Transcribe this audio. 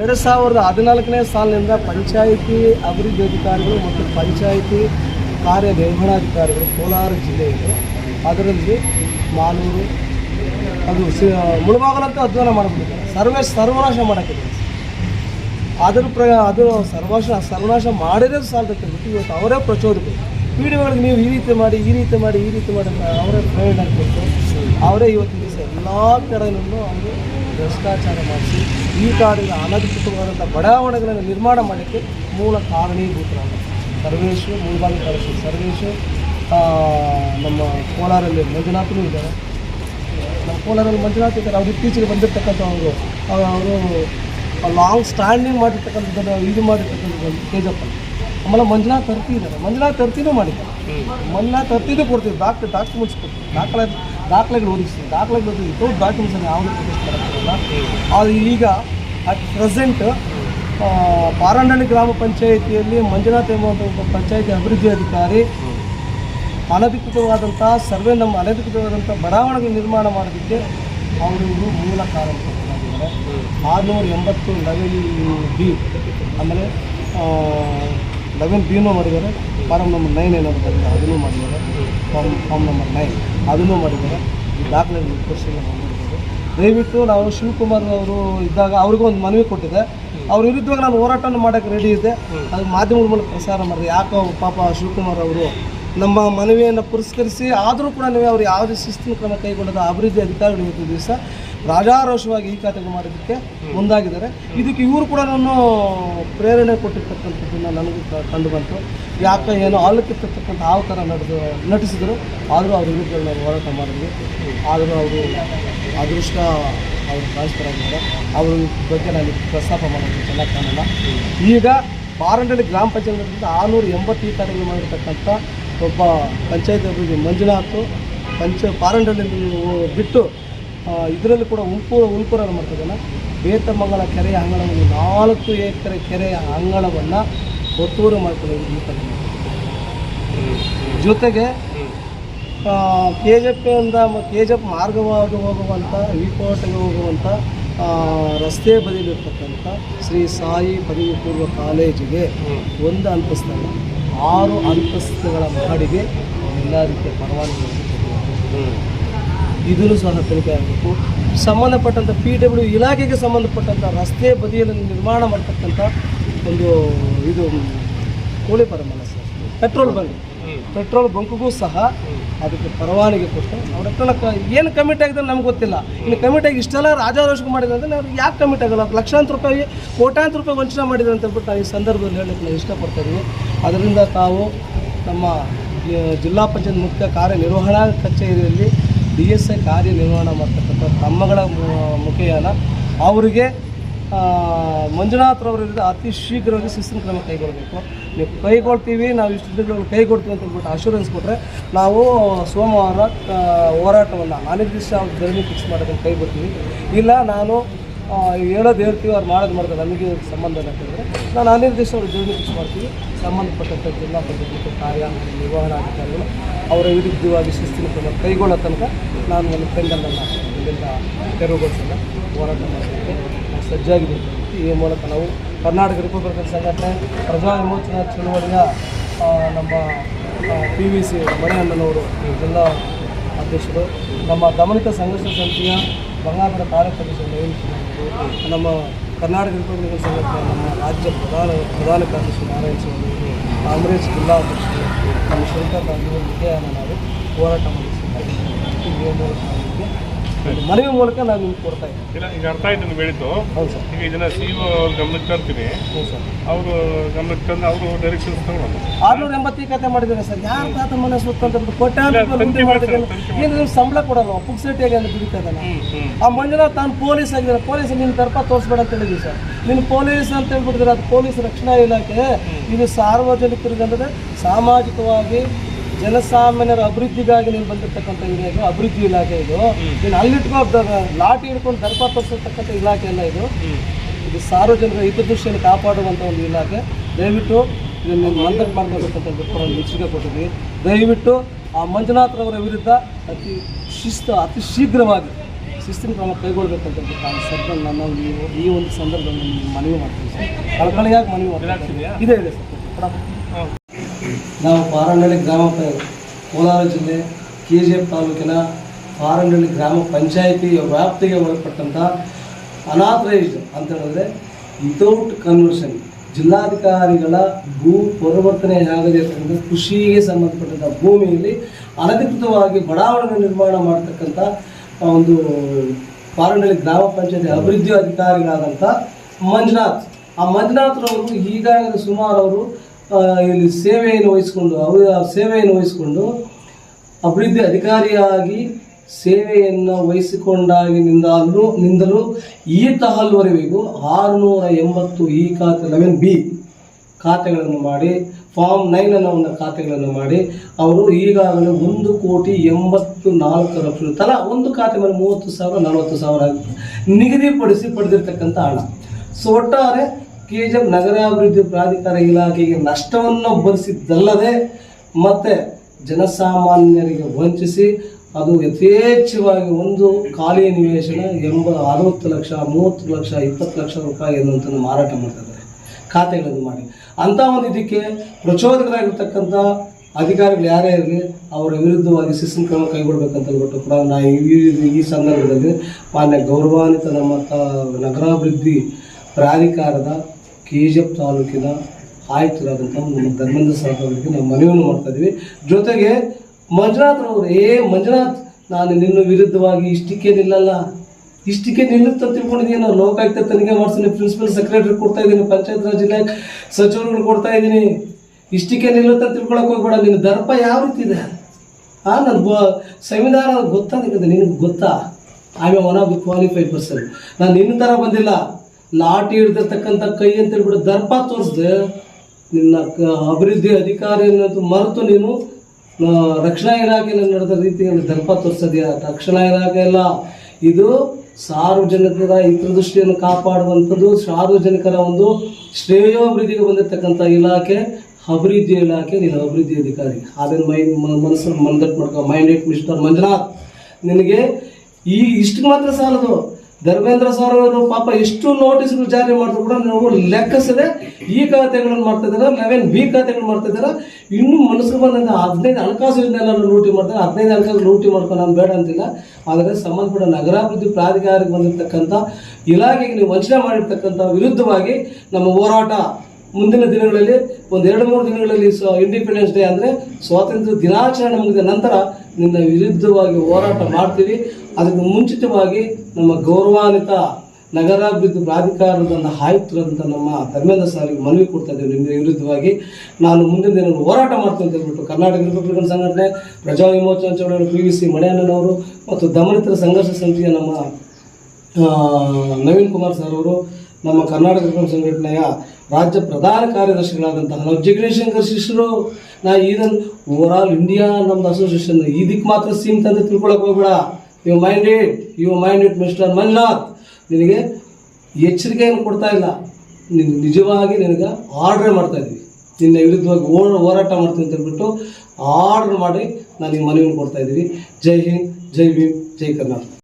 ಎರಡು ಸಾವಿರದ ಹದಿನಾಲ್ಕನೇ ಸಾಲಿನಿಂದ ಪಂಚಾಯಿತಿ ಅಭಿವೃದ್ಧಿ ಅಧಿಕಾರಿಗಳು ಮತ್ತು ಪಂಚಾಯಿತಿ ಕಾರ್ಯನಿರ್ವಹಣಾಧಿಕಾರಿಗಳು ಕೋಲಾರ ಜಿಲ್ಲೆಯಲ್ಲಿ. ಅದರಲ್ಲಿ ಮಾಲೂರು ಅದು ಸಿ ಮುಳುಬಾಗಲಂತೂ ಅಧ್ಯಯನ ಮಾಡಿಬಿಟ್ಟಿದ್ದಾರೆ. ಸರ್ವೇ ಸರ್ವನಾಶ ಮಾಡೋಕ್ಕಿದೆ. ಅದ್ರ ಪ್ರ, ಅದು ಸರ್ವನಾಶ ಸರ್ವನಾಶ ಮಾಡಿರೋದು ಸಾಲದಕ್ಕೆ ಬಿಟ್ಟು ಇವತ್ತು ಅವರೇ ಪ್ರಚೋದಕರು ಪೀಡಿಗಳಿಗೆ ನೀವು ಈ ರೀತಿ ಮಾಡಿ, ಈ ರೀತಿ ಮಾಡಿ, ಈ ರೀತಿ ಮಾಡಿ ಅವರೇ ಪ್ರೇರಣೆ ಕೊಟ್ಟು ಅವರೇ ಇವತ್ತು ದಿವಸ ಎಲ್ಲ ಕಡೆಯಲ್ಲೂ ಅವರು ಭ್ರಷ್ಟಾಚಾರ ಮಾಡಿಸಿ ಈ ಕಾಡಿನ ಅನಧಿಕೃತವಾದಂಥ ಬಡಾವಣೆಗಳನ್ನು ನಿರ್ಮಾಣ ಮಾಡಲಿಕ್ಕೆ ಮೂಲ ಕಾರಣೀಭೂತರಾದ ಸರ್ವೇಶು ಮುಳಬಾಗಿ ಕಳಿಸಿ ಸರ್ವೇಶು ಆ, ನಮ್ಮ ಕೋಲಾರಲ್ಲಿ ಮಂಜುನಾಥನೂ ಇದ್ದಾರೆ. ನಮ್ಮ ಕೋಲಾರಲ್ಲಿ ಮಂಜುನಾಥ್ ಇದ್ದಾರೆ. ಅವ್ರು ಇತ್ತೀಚೆಗೆ ಬಂದಿರತಕ್ಕಂಥವ್ರು ಅವರು ಅವರು ಲಾಂಗ್ ಸ್ಟ್ಯಾಂಡಿಂಗ್ ಮಾಡಿರ್ತಕ್ಕಂಥದ್ದನ್ನು ಇದು ಮಾಡಿರ್ತಕ್ಕಂಥದ್ದು ತೇಜಪ್ಪ. ಆಮೇಲೆ ಮಂಜುನಾಥ್ ತರ್ತಿ ಇದ್ದಾರೆ ಮಂಜುನಾಥ್ ತರ್ತಿನೂ ಮಾಡಿದ್ದಾರೆ. ಮಂಜುನಾಥ್ ತರ್ತಿನೂ ಕೊಡ್ತೀವಿ. ಡಾಕ್ಟರ್ ಡಾಕ್ಯುಮೆಂಟ್ಸ್ ಕೊಡ್ತೀವಿ. ದಾಖಲೆ ದಾಖಲೆಗಳು ಓದಿಸ್ತೀವಿ. ದಾಖಲೆಗಳು ಓದಿ ವಿತೌಟ್ ಡಾಕ್ಯುಮೆಂಟ್ಸನ್ನು ಯಾವುದೇ ಪ್ರೊಟೆಸ್ಟ್ ಮಾಡೋಕ್ಕಾಗಲ್ಲ ಆದರೆ ಈಗ ಅಟ್ ಪ್ರೆಸೆಂಟ್ ಪಾರಂಡಳ್ಳಿ ಗ್ರಾಮ ಪಂಚಾಯಿತಿಯಲ್ಲಿ ಮಂಜುನಾಥ್ ಎಂಬುವಂಥ ಒಬ್ಬ ಪಂಚಾಯಿತಿ ಅಭಿವೃದ್ಧಿ ಅಧಿಕಾರಿ ಅನಧಿಕೃತವಾದಂಥ ಸರ್ವೆ ನಮ್ಮ ಅನಧಿಕೃತವಾದಂಥ ಬಡಾವಣೆಗಳು ನಿರ್ಮಾಣ ಮಾಡೋದಕ್ಕೆ ಅವರು ಮೂಲ ಕಾರಣ ಆರುನೂರ ಎಂಬತ್ತು ಲೆವೆಲ್ ಬಿ ಆಮೇಲೆ ಲೆವೆನ್ ಬಿನೂ ಮಾಡಿದ್ದಾರೆ. ಫಾರಮ್ ನಂಬರ್ ನೈನ್ ಏನಾದರೂ ಬಂದಿದೆ ಅದನ್ನು ಮಾಡಿದ್ದಾರೆ. ಫಾರ್ಮ್ ಫಾರ್ಮ್ ನಂಬರ್ ನೈನ್ ಅದನ್ನು ಮಾಡಿದ್ದಾರೆ. ಈ ದಾಖಲೆ ಮಾಡಿದ್ದಾರೆ ದಯವಿಟ್ಟು ನಾವು ಶಿವಕುಮಾರ್ ಅವರು ಇದ್ದಾಗ ಅವ್ರಿಗೂ ಒಂದು ಮನವಿ ಕೊಟ್ಟಿದ್ದೆ. ಅವ್ರ ವಿರುದ್ಧವಾಗಿ ನಾನು ಹೋರಾಟನ ಮಾಡೋಕ್ಕೆ ರೆಡಿ ಇದ್ದೆ. ಅದು ಮಾಧ್ಯಮಗಳ ಮೂಲಕ ಪ್ರಸಾರ ಮಾಡಿದೆ ಯಾಕೋ ಪಾಪ ಶಿವಕುಮಾರ್ ಅವರು ನಮ್ಮ ಮನವಿಯನ್ನು ಪುರಸ್ಕರಿಸಿ ಆದರೂ ಕೂಡ ನೀವು ಅವ್ರು ಯಾವುದೇ ಶಿಸ್ತಿನ ಕ್ರಮ ಕೈಗೊಂಡದ ಅಭಿವೃದ್ಧಿ ಅಧಿಕಾರಿಗಳು ಇವತ್ತು ದಿವಸ ರಾಜಾರೋಷವಾಗಿ ಈ ಖಾತೆಗೆ ಮಾಡೋದಕ್ಕೆ ಮುಂದಾಗಿದ್ದಾರೆ. ಇದಕ್ಕೆ ಇವರು ಕೂಡ ನಾನು ಪ್ರೇರಣೆ ಕೊಟ್ಟಿರ್ತಕ್ಕಂಥದ್ದನ್ನು ನನಗೂ ಕಂಡು ಬಂತು ಯಾಕೆ ಏನು ಆಲಕ್ಕಿರ್ತಕ್ಕಂಥ ಯಾವ ಥರ ನಡೆದು ನಟಿಸಿದರು. ಆದರೂ ಅವ್ರ ವಿರುದ್ಧ ನಾವು ಹೋರಾಟ ಮಾಡಿದ್ವಿ. ಆದರೂ ಅವರು ಅದೃಷ್ಟ ಅವರು ಟ್ರಾನ್ಸ್ಫರ್ ಆಗಿದ್ದಾರೆ ಅವ್ರ ಬಗ್ಗೆ ನಾನು ಪ್ರಸ್ತಾಪ ಮಾಡೋದು ಚೆನ್ನಾಗಿ ಕಾಣಲ್ಲ. ಈಗ ಬಾರಂಡಳ್ಳಿ ಗ್ರಾಮ ಪಂಚಾಯತ್ ಆರುನೂರ ಎಂಬತ್ತು ಈ ಕಾರ್ಯಗಳು ಮಾಡಿರ್ತಕ್ಕಂಥ ಒಬ್ಬ ಪಂಚಾಯತ್ ಅಭಿವೃದ್ಧಿ ಮಂಜುನಾಥ್ ಪಂಚ ಪಾರಂಡಳ್ಳಿ ಬಿಟ್ಟು ಇದರಲ್ಲಿ ಕೂಡ ಉಲ್ಪುರ ಉಳ್ಪುರಲ್ಲಿ ಮಾಡ್ತಿದ್ದಾನೆ. ಬೇತಮಂಗಲ ಕೆರೆಯ ಅಂಗಳವನ್ನು ನಾಲ್ಕು ಎಕರೆ ಕೆರೆಯ ಅಂಗಳವನ್ನು ಒತ್ತೂರು ಮಾಡ್ಕೊಂಡಿದ್ದೀವಿ ಜೊತೆಗೆ ಕೆ ಜಿ ಪಿಯಿಂದ ಕೆ ಜಿ ಪಿ ಮಾರ್ಗವಾಗಿ ಹೋಗುವಂಥ ವಿಕೋಟೆಗೆ ಹೋಗುವಂಥ ರಸ್ತೆ ಬದಿಲಿರ್ತಕ್ಕಂಥ ಶ್ರೀ ಸಾಯಿ ಪದವಿ ಪೂರ್ವ ಕಾಲೇಜಿಗೆ ಒಂದು ಅಂತಸ್ತಲ್ಲ ಆರು ಅಂತಸ್ತುಗಳ ಮಹಡಿಗೆ ರೀತಿಯ ಪರವಾನಗಿ ಇದನ್ನು ಸಹ ತನಿಖೆ ಆಗಬೇಕು. ಸಂಬಂಧಪಟ್ಟಂಥ ಪಿ ಡಬ್ಲ್ಯೂ ಇಲಾಖೆಗೆ ಸಂಬಂಧಪಟ್ಟಂಥ ರಸ್ತೆ ಬದಿಯಲ್ಲಿ ನಿರ್ಮಾಣ ಮಾಡ್ತಕ್ಕಂಥ ಒಂದು ಇದು ಕೋಳಿ ಪರಮಲ್ಲ ಸರ್. Petrol bunk. ಪೆಟ್ರೋಲ್ ಬಂಕ್ಗೂ ಸಹ ಅದಕ್ಕೆ ಪರವಾನಗಿ ಕೊಟ್ಟು ಅವ್ರ ಏನು ಕಮಿಟ್ ಆಗಿದೆ ನಮ್ಗೆ ಗೊತ್ತಿಲ್ಲ. ಇನ್ನು ಕಮಿಟ್ ಆಗಿ ಇಷ್ಟೆಲ್ಲ ರಾಜಾರೋಷಕ್ಕೆ ಮಾಡಿದ್ರೆ ಅಂದರೆ ನಾವು ಯಾಕೆ ಕಮಿಟ್ ಆಗಲ್ಲ? ಲಕ್ಷಾಂತರ ರೂಪಾಯಿ ಕೋಟ್ಯಾಂತರ ರೂಪಾಯಿ ವಂಚನೆ ಮಾಡಿದ್ರು ಅಂತ ಹೇಳ್ಬಿಟ್ಟು ನಾವು ಈ ಸಂದರ್ಭದಲ್ಲಿ ಹೇಳಕ್ಕೆ ನಾವು ಇಷ್ಟಪಡ್ತಾ ಅದರಿಂದ ತಾವು ನಮ್ಮ ಜಿಲ್ಲಾ ಪಂಚಾಯತ್ ಮುಖ್ಯ ಕಾರ್ಯನಿರ್ವಹಣಾ ಕಚೇರಿಯಲ್ಲಿ ಡಿ ಎಸ್ ಐ ಕಾರ್ಯನಿರ್ವಹಣೆ ಮಾಡ್ತಕ್ಕಂಥ ತಮ್ಮಗಳ ಮುಖೇನ ಅವರಿಗೆ ಮಂಜುನಾಥ್ರವರಿಂದ ಅತಿ ಶೀಘ್ರವಾಗಿ ಶಿಸ್ತಿನ ಕ್ರಮ ಕೈಗೊಳ್ಳಬೇಕು. ನೀವು ಕೈಗೊಳ್ತೀವಿ, ನಾವು ಇಷ್ಟು ದಿನಗಳಲ್ಲಿ ಕೈಗೊಡ್ತೀವಿ ಅಂತ ಹೇಳ್ಬಿಟ್ಟು ಕೊಟ್ಟರೆ ನಾವು ಸೋಮವಾರ ಹೋರಾಟವನ್ನು ಅನಿರ್ದಿಷ್ಟ ಧರಣಿ ಫಿಕ್ಸ್ ಮಾಡೋದನ್ನು ಕೈಗೊಳ್ತೀವಿ. ಇಲ್ಲ, ನಾನು ಹೇಳೋದು ಹೇಳ್ತೀವಿ, ಅವ್ರು ಮಾಡೋದು ಮಾಡ್ತಾರೆ. ನಮಗೆ ಸಂಬಂಧ ಹೇಳಿದ್ರೆ ನಾನು ಅನಿರ್ದಿಷ್ಟ ಅವ್ರು ಜೀವನ ಫಿಕ್ಸ್ ಮಾಡ್ತೀವಿ. ಸಂಬಂಧಪಟ್ಟಂಥ ಜಿಲ್ಲಾ ಪಂಚಾಯತ್ ಕಾರ್ಯ ನಿರ್ವಹಣಾ ನಿರ್ವಹಣಾಧಿಕಾರಿಗಳು ಅವರ ವಿರುದ್ಧವಾಗಿ ಶಿಸ್ತಿನ ಕ್ರಮ ಕೈಗೊಳ್ಳೋ ತನಕ ನಾನು ಒಂದು ಪೆಂಡಲನ್ನು ಇಲ್ಲಿಂದ ತೆರವುಗೊಳಿಸಲ್ಲ ಹೋರಾಟ ಮಾಡೋದಕ್ಕೆ ನಾವು ಸಜ್ಜಾಗಿದ್ದೀವಿ ಈ ಮೂಲಕ ನಾವು ಕರ್ನಾಟಕ ರಿಪಬ್ಲಿಕನ್ ಸಂಘಟನೆ ಪ್ರಜಾ ವಿಮೋಚನಾ ಚಳುವಳಿಯ ನಮ್ಮ ಪಿ ವಿ ಸಿ ಮಣಿಯಣ್ಣನವರು ಜಿಲ್ಲಾ ಅಧ್ಯಕ್ಷರು, ನಮ್ಮ ದಮನಿತ ಸಂಘರ್ಷ ಸಮಿತಿಯ ಬಂಗಾರದ ಕಾರ್ಯದರ್ಶಿ ನವೀನ್ ಕುಮಾರ್ ಅವರು, ನಮ್ಮ ಕರ್ನಾಟಕ ರಿಪಬ್ಲಿಕನ್ ಸಂಘಟನೆ ನಮ್ಮ ರಾಜ್ಯ ಪ್ರಧಾನ ಪ್ರಧಾನ ಕಾರ್ಯದರ್ಶಿ ನಾರಾಯಣ ಸ್ವಾಮಿ ಕಾಂಗ್ರೆಸ್ ಜಿಲ್ಲಾ ಅಧ್ಯಕ್ಷರು ನಮ್ಮ ಶಂಕರ್ ಗಾಂಧಿ ಮುಖೇನ ನಾವು ಹೋರಾಟ ಮಾಡಿಸಿದ್ದಾರೆ ಈ ಮೂಲಕ ನಾವು ನಿಮಗೆ ಒಂದು ಮನವಿ ಮೂಲಕ ನಾನು ನಿಮ್ಗೆ ಕೊಡ್ತಾ ಇದ್ದೀವಿ ಇಲ್ಲ ಈಗ ಅರ್ಥ ಆಯ್ತು ನೀವು ಹೇಳಿದ್ದು. ಹೌದು ಸರ್. ಈಗ ಇದನ್ನ ಸಿ ಒ ಅವ್ರ ಗಮನಕ್ಕೆ ತರ್ತೀನಿ. ಹೌದು ಸರ್. ಅವರು ಗಮನಕ್ಕೆ ತಂದು ಅವರು ಡೈರೆಕ್ಷನ್ ತಗೊಳ್ಳೋದು. ಆರ್ನೂರ ಎಂಬತ್ತು ಕತೆ ಮಾಡಿದ್ದಾರೆ ಸರ್. ಯಾರ ತಾತ ಮನೆ ಸುತ್ತ ಅಂತ ಬಿಟ್ಟು ತನಿಖೆ ಏನು ನೀವು ಸಂಬಳ ಕೊಡಲ್ಲ ಪುಕ್ಸೇಟಿಯಾಗಿ ಅಂತ ದುಡಿತಾ ಇದ್ದಾನೆ. ಹ್ಮ್ ಹ್ಮ್. ಆ ಮಂಜುನಾಥ್ ತಾನು ಪೊಲೀಸ್ ಆಗಿದ್ದಾರೆ. ಪೊಲೀಸ್ ನಿನ್ನ ತರ್ಪ ತೋರಿಸ್ಬೇಡ ಅಂತ ಹೇಳಿದ್ವಿ ಸರ್. ನಿನ್ನ ಪೊಲೀಸ್ ಅಂತ ಹೇಳ್ಬಿಟ್ಟಿದ್ರೆ ಅದು ಪೊಲೀಸ್ ರಕ್ಷಣಾ ಇಲಾಖೆ. ಇದು ಸಾರ್ವಜನಿಕರಿಗೆ ಅಂದರೆ ಸಾಮಾಜಿಕವಾಗಿ ಜನಸಾಮಾನ್ಯರ ಅಭಿವೃದ್ಧಿಗಾಗಿ ನೀವು ಬಂದಿರತಕ್ಕಂಥ ಇದು ಅಭಿವೃದ್ಧಿ ಇಲಾಖೆ ಇದು. ನೀನು ಅಲ್ಲಿಟ್ಕೋ ಲಾಟಿ ಹಿಡ್ಕೊಂಡು ದರ್ಪ ತೋರಿಸಿರ್ತಕ್ಕಂಥ ಇಲಾಖೆ ಎಲ್ಲ ಇದು. ಇದು ಸಾರ್ವಜನಿಕರ ಹಿತದೃಷ್ಟಿಯನ್ನು ಕಾಪಾಡುವಂಥ ಒಂದು ಇಲಾಖೆ. ದಯವಿಟ್ಟು ಇದನ್ನು ನೀವು ಮಾಡಬೇಕಂತ ಎಚ್ಚರಿಕೆ ಕೊಟ್ಟಿದ್ವಿ ದಯವಿಟ್ಟು ಆ ಮಂಜುನಾಥ್ರವರ ವಿರುದ್ಧ ಅತಿ ಶಿಸ್ತು ಅತಿ ಶೀಘ್ರವಾಗಿ ಶಿಸ್ತಿನ ಕ್ರಮ ಕೈಗೊಳ್ಬೇಕಂತ ಸರ್ಕಾರ ನಾನು ಸರ್ ನನ್ನ ಒಂದು ಈ- ಒಂದು ಸಂದರ್ಭದಲ್ಲಿ ಮನವಿ ಮಾಡ್ತೀನಿ ಸರ್. ಕಳಕಳಿಯಾಗಿ ಮನವಿ ಮಾಡ್ತೀನಿ? ಇದೆ ಇದೆ ಸರ್. ನಾವು ಪಾರಂಡಳ್ಳಿ ಗ್ರಾಮ ಕೋಲಾರ ಜಿಲ್ಲೆ ಕೆ ಜಿ ಎಫ್ ತಾಲೂಕಿನ ಪಾರಂಡಳ್ಳಿ ಗ್ರಾಮ ಪಂಚಾಯಿತಿ ವ್ಯಾಪ್ತಿಗೆ ಒಳಪಟ್ಟಂಥ ಅನಾಥರೈಸ್ಡ್ ಅಂತ ಹೇಳಿದ್ರೆ ವಿತೌಟ್ ಕನ್ವರ್ಷನ್ ಜಿಲ್ಲಾಧಿಕಾರಿಗಳ ಭೂ ಪರಿವರ್ತನೆ ಆಗದೇ ಇರತಕ್ಕಂಥ ಕೃಷಿಗೆ ಸಂಬಂಧಪಟ್ಟಂಥ ಭೂಮಿಯಲ್ಲಿ ಅನಧಿಕೃತವಾಗಿ ಬಡಾವಣೆ ನಿರ್ಮಾಣ ಮಾಡ್ತಕ್ಕಂಥ ಒಂದು ಪಾರನಹಳ್ಳಿ ಗ್ರಾಮ ಪಂಚಾಯತಿ ಅಭಿವೃದ್ಧಿ ಅಧಿಕಾರಿಗಳಾದಂಥ ಮಂಜುನಾಥ್. ಆ ಮಂಜುನಾಥ್ರವರು ಈಗಾಗಲೇ ಸುಮಾರು ಅವರು ಇಲ್ಲಿ ಸೇವೆಯನ್ನು ವಹಿಸಿಕೊಂಡು ಅವರ ಸೇವೆಯನ್ನು ವಹಿಸಿಕೊಂಡು ಅಭಿವೃದ್ಧಿ ಅಧಿಕಾರಿಯಾಗಿ ಸೇವೆಯನ್ನು ವಹಿಸಿಕೊಂಡಾಗಿನಿಂದಲೂ ನಿಂದಲೂ ಈ ತಹಲ್ವರೆಗೂ ಆರುನೂರ ಎಂಬತ್ತು ಈ ಖಾತೆ ಲೆವೆನ್ ಬಿ ಖಾತೆಗಳನ್ನು ಮಾಡಿ, ಫಾರ್ಮ್ ನೈನ್ ಅನ್ನೋ ಖಾತೆಗಳನ್ನು ಮಾಡಿ, ಅವರು ಈಗಾಗಲೇ ಒಂದು ಕೋಟಿ ಎಂಬತ್ತು ನಾಲ್ಕು ಲಕ್ಷ ತಲಾ ಒಂದು ಖಾತೆ ಮೇಲೆ ಮೂವತ್ತು ಸಾವಿರ, ನಲವತ್ತು ಸಾವಿರ ನಿಗದಿಪಡಿಸಿ ಪಡೆದಿರ್ತಕ್ಕಂಥ ಹಣ. ಸೊ ಒಟ್ಟಾರೆ ಕೆ ಜಿ ಎಫ್ ನಗರಾಭಿವೃದ್ಧಿ ಪ್ರಾಧಿಕಾರ ಇಲಾಖೆಗೆ ನಷ್ಟವನ್ನು ಭರಿಸಿದ್ದಲ್ಲದೆ ಮತ್ತೆ ಜನಸಾಮಾನ್ಯರಿಗೆ ವಂಚಿಸಿ ಅದು ಯಥೇಚ್ಛವಾಗಿ ಒಂದು ಖಾಲಿ ನಿವೇಶನ ಎಂಬ ಅರವತ್ತು ಲಕ್ಷ, ಮೂವತ್ತು ಲಕ್ಷ, ಇಪ್ಪತ್ತು ಲಕ್ಷ ರೂಪಾಯಿ ಎನ್ನುವಂಥದ್ದು ಮಾರಾಟ ಮಾಡ್ತಿದ್ದಾರೆ ಖಾತೆಗಳನ್ನು ಮಾಡಿ. ಅಂಥ ಒಂದು ಇದಕ್ಕೆ ಪ್ರಚೋದಕರಾಗಿರ್ತಕ್ಕಂಥ ಅಧಿಕಾರಿಗಳು ಯಾರೇ ಇರಲಿ, ಅವರ ವಿರುದ್ಧವಾಗಿ ಶಿಸ್ತಿನ ಕ್ರಮ ಕೈಗೊಳ್ಬೇಕಂತ ಹೇಳ್ಬಿಟ್ಟು ಕೂಡ ನಾ ಈ ಈ- ಸಂದರ್ಭದಲ್ಲಿ ಮಾನ್ಯ ಗೌರವಾನ್ವಿತ ನಮ್ಮ ನಗರಾಭಿವೃದ್ಧಿ ಪ್ರಾಧಿಕಾರದ ಕೆ ಜಿ ಎಫ್ ತಾಲೂಕಿನ ಆಯುಕ್ತರಾದಂಥ ನಮ್ಮ ಧರ್ಮೇಂದ್ರ ಸರ್ ಅವರಿಗೆ ನಾವು ಮನವಿಯನ್ನು ಮಾಡ್ತಾ ಇದ್ದೀವಿ ಜೊತೆಗೆ ಮಂಜುನಾಥ್ ಅವರು ಏ ಮಂಜುನಾಥ್, ನಾನು ನಿನ್ನ ವಿರುದ್ಧವಾಗಿ ಇಷ್ಟಕ್ಕೆ ನಿಲ್ಲಲ್ಲ. ಇಷ್ಟಕ್ಕೆ ನಿಲ್ಲುತ್ತ ತಿಳ್ಕೊಂಡಿದ್ದೀನಿ ನಾನು ಲೋಕಾಯುಕ್ತ ತನಿಖೆ ಮಾಡ್ತೀನಿ ಪ್ರಿನ್ಸಿಪಲ್ ಸೆಕ್ರೆಟರಿ ಕೊಡ್ತಾ ಇದ್ದೀನಿ, ಪಂಚಾಯತ್ ರಾಜ್ ಜಿಲ್ಲೆ ಸಚಿವರುಗಳು ಕೊಡ್ತಾ ಇದ್ದೀನಿ. ಇಷ್ಟಕ್ಕೆ ನಿಲ್ಲುತ್ತ ತಿಳ್ಕೊಳಕ್ಕೆ ಹೋಗ್ಬೇಡ. ನಿನ್ನ ದರ್ಪ ಯಾವ ರೀತಿ ಇದೆ? ಆ ನನ್ನ ಸಂವಿಧಾನ ಗೊತ್ತಾ ನಿನಗೆ ನಿನಗೆ ಗೊತ್ತಾ? I am one of the qualified person ನಾನು ನಿನ್ನ ಥರ ಬಂದಿಲ್ಲ. ಲಾಟಿ ಹಿಡ್ದಿರ್ತಕ್ಕಂಥ ಕೈ ಅಂತ ಹೇಳ್ಬಿಟ್ಟು ದರ್ಪ ತೋರಿಸ್ದೆ, ನಿನ್ನ ಅಭಿವೃದ್ಧಿ ಅಧಿಕಾರಿ ಅನ್ನೋದು ಮರೆತು ನೀನು ರಕ್ಷಣಾ ಇಲಾಖೆ ನಡೆದ ರೀತಿಯಲ್ಲಿ ದರ್ಪ ತೋರಿಸೋದ್ಯಾ? ರಕ್ಷಣಾ ಇಲಾಖೆ ಅಲ್ಲ. ಇದು ಸಾರ್ವಜನಿಕರ ಹಿತದೃಷ್ಟಿಯನ್ನು ಕಾಪಾಡುವಂಥದ್ದು, ಸಾರ್ವಜನಿಕರ ಒಂದು ಶ್ರೇಯೋಭಿವೃದ್ಧಿಗೆ ಬಂದಿರತಕ್ಕಂಥ ಇಲಾಖೆ, ಅಭಿವೃದ್ಧಿ ಇಲಾಖೆ ನೀನು ಅಭಿವೃದ್ಧಿ ಅಧಿಕಾರಿ. ಅದನ್ನು ಮೈ ಮನಸ್ಸನ್ನು ಮಂದಟ್ ಮಾಡ್ಕೊ. ಮೈಂಡ್ ಮಿಸ್ಟರ್ ಮಂಜುನಾಥ್, ನಿನಗೆ ಈ ಇಷ್ಟು ಮಾತ್ರ ಸಾಲದು. ಧರ್ಮೇಂದ್ರ ಸರ್ ಅವರು ಪಾಪ ಎಷ್ಟು ನೋಟಿಸ್ ಜಾರಿ ಮಾಡಿದ್ರು ಕೂಡ ನಾವು ಲೆಕ್ಕಿಸದೆ ಈ ಖಾತೆಗಳನ್ನು ಮಾಡ್ತಾ ಇದ್ದಾರೆ. ಲೆವೆನ್ ಬಿ ಖಾತೆಗಳು ಮಾಡ್ತಾ ಇದ್ದಾರೆ. ಇನ್ನು ಮನಸ್ಸು ಬಂದಂಗೆ ಹದಿನೈದು ಹಣಕಾಸು ಯೋಜನೆ ಲೂಟಿ ಮಾಡ್ತಾರೆ. ಹದಿನೈದು ಹಣಕಾಸು ಲೂಟಿ ಮಾಡ್ಕೊಂಡು ನಾನು ಬೇಡ ಅಂತಿಲ್ಲ. ಆದರೆ ಸಂಬಂಧಪಟ್ಟ ನಗರಾಭಿವೃದ್ಧಿ ಪ್ರಾಧಿಕಾರಕ್ಕೆ ಬಂದಿರತಕ್ಕಂಥ ಇಲಾಖೆಗೆ ನೀವು ವಂಚನೆ ಮಾಡಿರ್ತಕ್ಕಂಥ ವಿರುದ್ಧವಾಗಿ ನಮ್ಮ ಹೋರಾಟ ಮುಂದಿನ ದಿನಗಳಲ್ಲಿ, ಒಂದು ಎರಡು ಮೂರು ದಿನಗಳಲ್ಲಿ ಸ ಇಂಡಿಪೆಂಡೆನ್ಸ್ ಡೇ ಅಂದರೆ ಸ್ವಾತಂತ್ರ್ಯ ದಿನಾಚರಣೆ ಮುಗಿದ ನಂತರ ನಿನ್ನ ವಿರುದ್ಧವಾಗಿ ಹೋರಾಟ ಮಾಡ್ತೀವಿ. ಅದಕ್ಕೆ ಮುಂಚಿತವಾಗಿ ನಮ್ಮ ಗೌರವಾನ್ವಿತ ನಗರಾಭಿವೃದ್ಧಿ ಪ್ರಾಧಿಕಾರದ ಆಯುಕ್ತರಂತ ನಮ್ಮ ಧರ್ಮೇಂದ್ರ ಸಾರಿಗೆ ಮನವಿ ಕೊಡ್ತಾ ಇದ್ದೇವೆ ನಿಮ್ಮ ವಿರುದ್ಧವಾಗಿ. ನಾನು ಮುಂದಿನ ದಿನ ಹೋರಾಟ ಮಾಡ್ತೇನೆ ಅಂತ ಹೇಳ್ಬಿಟ್ಟು ಕರ್ನಾಟಕ ರಿಪಬ್ಲಿಕನ್ ಸಂಘಟನೆ, ಪ್ರಜಾ ವಿಮೋಚನಾ ಚಳವಳಿ ಪಿ ವಿ ಸಿ ಮಣಿಯಣ್ಣನವರು ಮತ್ತು ದಮನಿತರ ಸಂಘರ್ಷ ಸಮಿತಿಯ ನಮ್ಮ ನವೀನ್ ಕುಮಾರ್ ಸರ್ ಅವರು ನಮ್ಮ ಕರ್ನಾಟಕ ಸಂಘಟನೆಯ ರಾಜ್ಯ ಪ್ರಧಾನ ಕಾರ್ಯದರ್ಶಿಗಳಾದಂತಹ ನಾವು ಜಗದೀಶ್ ಶಂಕರ್ ಶಿಷ್ಯರು, ನಾ ಇದನ್ನು ಓವರ್ ಆಲ್ ಇಂಡಿಯಾ ನಮ್ದು ಅಸೋಸಿಯೇಷನ್ ಇದಕ್ಕೆ ಮಾತ್ರ ಸೀಮಿತ ಅಂತ ತಿಳ್ಕೊಳಕ್ ಹೋಗ್ಬೇಡ. You mind it you mind it mister Manjunath ನಿನಗೆ ಎಚ್ಚರಿಕೆಯನ್ನು ಕೊಡ್ತಾ ಇಲ್ಲ. ನೀನು ನಿಜವಾಗಿ ನಿನಗೆ ಆರ್ಡರ್ ಮಾಡ್ತಾ ಇದ್ದೀವಿ ನಿನ್ನ ವಿರುದ್ಧವಾಗಿ ಓ ಹೋರಾಟ ಮಾಡ್ತೀನಿ ಅಂತ ಹೇಳ್ಬಿಟ್ಟು ಆರ್ಡ್ರ್ ಮಾಡಿ ನಾನು ಈ ಮನವಿಯನ್ನು ಕೊಡ್ತಾ ಇದ್ದೀವಿ ಜೈ ಹಿಂದ್, ಜೈ ಭೀಮ್, ಜೈ ಕರ್ನಾಟಕ.